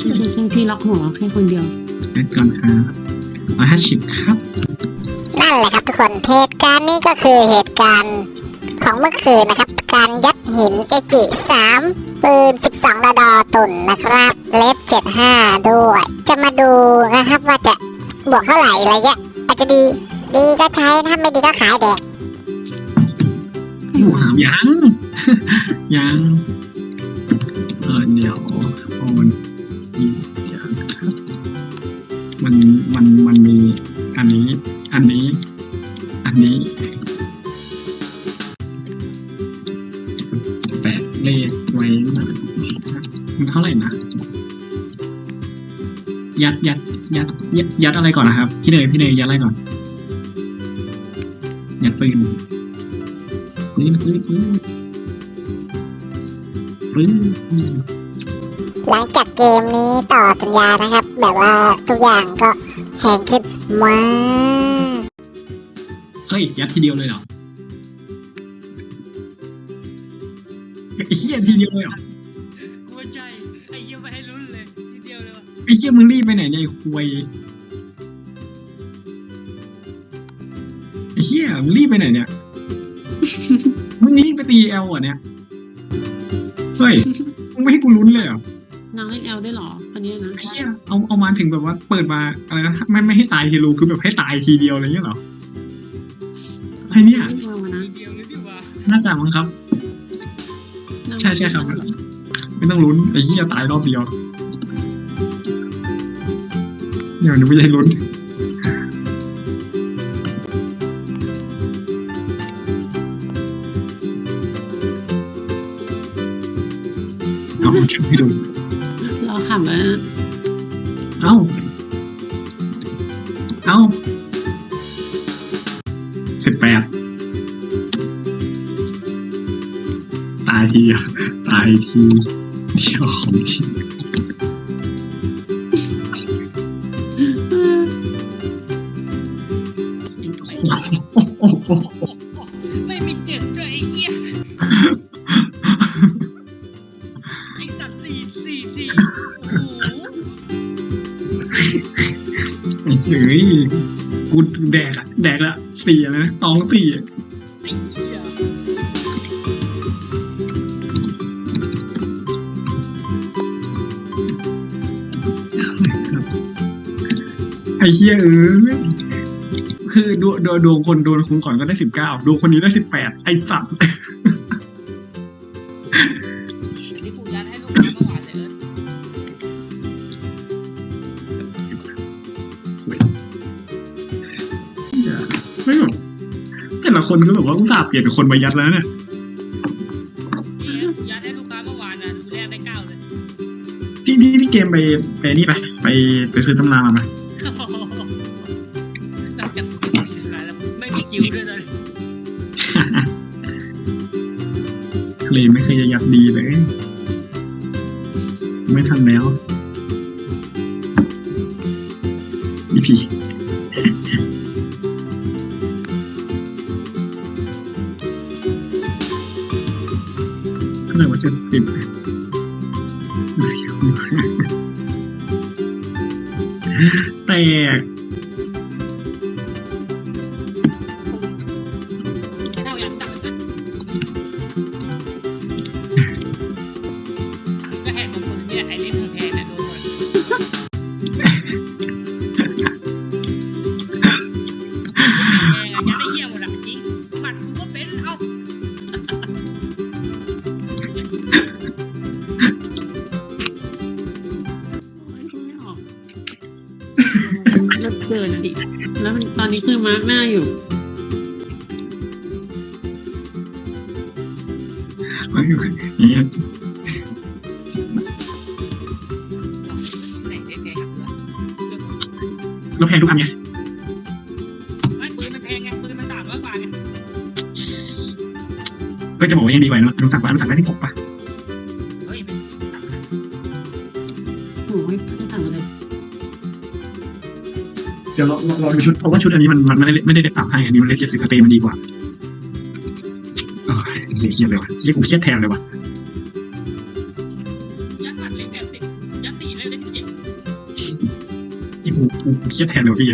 เชี่ยใช่ใช่พี่ล็อกหัวแค่คนเดียวเล่นก่อนครับร้อยห้าสิบครับ นั่นแหละครับทุกคนเหตุการณ์นี้ก็คือเหตุการณ์ของเมื่อคืนนะครับ การยัดหินเอจิสามปืน 12ระดอตุนนะครับ เลฟ75 ด้วย จะมาดูนะครับว่าจะบวกเท่าไหร่อะไรเงี้ยอาจจะดีดีก็ใช้ถ้าไม่ดีก็ขายแดกบวกสามยัง ยัง เออเดี๋ยวโอน เลขไว้หน่อยมันเท่าไหร่นะยัดยัดยัดยัดยัดอะไรก่อนนะครับ พี่เนยพี่เนยยัดอะไรก่อน ยัดปืนปืนปืนปืนปืนหลังจากเกมนี้ต่อสัญญานะครับ แบบว่าทุกอย่างก็แพงขึ้นมากเฮ้ย ยัดทีเดียวเลยเหรอ ไอ้เหี้ยทีเดียวเลยเหรอกูว่าใช่ไอ้เหี้ยไม่ให้ลุ้นเลยทีเดียวเลยวะไอ้เหี้ยมึงรีบไปไหนเนี่ยไอ้คุยไอ้เหี้ยมึงรีบไปไหนเนี่ย มึงรีบไปตีเอลอะเนี่ย เฮ้ย มึงไม่ให้กูลุ้นเลยเหรอ นางเล่นแอลได้เหรออันนี้นะไอ้เชี่ยเอาเอามาถึงแบบว่าเปิดมาอะไรนะไม่ไม่ให้ตายทีรูคือแบบให้ตายทีเดียวอะไรเงี้ยเหรอไอเนี่ย เล่นแอลมานะ ทีเดียวเลยดิวะน่าจะมั้งครับนาง ใช่ใช่ครับ ไม่ต้องลุ้นไอ้เหี้ยตายรอบเดียวเดี๋ยวหนูไม่ใช่ลุ้นเอาชุดให้ดูรอขำแล้วนะเอ้า เอ้าสิบแปดายทีอะตายทีเดียวของทีโอ้โหไม่มีเจ็บด้วยไอ้เหี้ยไอ้สัตว์สี่สี่สี่โอ้โหไอ้เฉยกูแดกอะแดกละสี่อะไรนะตองสี่อะ ไอ้เชี่ยเออคือดวงดวงดวงคนโดนคนก่อนก็ได้สิบเก้าดวงคนนี้ได้สิบแปดไอ้สัตว์ อันนี้กูยัดให้ลูกค้าเมื่อวานเลยเอิร์ธไม่แบบแต่ละคนก็แบบว่าอุตส่าห์เปลี่ยนคนมายัดแล้วเนี่ยนี่กูยัดให้ลูกค้าเมื่อวานนะดูแรกได้เก้าเลย พี่พี่พี่เกมไปไปนี่ไปไปไปซื้อตำรามาไหม วด้วยตอนนี้เลไม่เคยจะยัดดีเลย ไม่ทันแล้วอีพีเท่าไหร่ว่าเจ็ดสิบแตก แล้วมันตอนนี้คือมาร์กหน้าอยู่ไม่อยู่อย่างเงี้ยไหนได้แพงกับเรือเรื่องของแล้วแพงทุกอันไงไม่ปืนมันแพงไงปืนมันสามร้อยกว่าไงก็จะบอกว่ายังดีกว่าเนอะอนุสักดิ์ว่าอนุสักดิ์ได้สิบหกป่ะเฮ้ยเป็นโอ้ยไม่ต่างกันเลย ดี๋ยวเราเราเราดูชุดเพราะว่าชุดอันนี้มันมันไม่ได้ไม่ได้เด็ดสามให้อันนี้มันเล็กเจ็ดสิบสเตย์มันดีกว่าโอ้ยเหี้ยเครียดเลยว่ะเหี้ยกูเครียดแทนเลยว่ะยัดหมัดเล็กแบบสิบยัดสี่เลยเล่นเจ็บที่กูกูกูเครียดแทนเลยพี่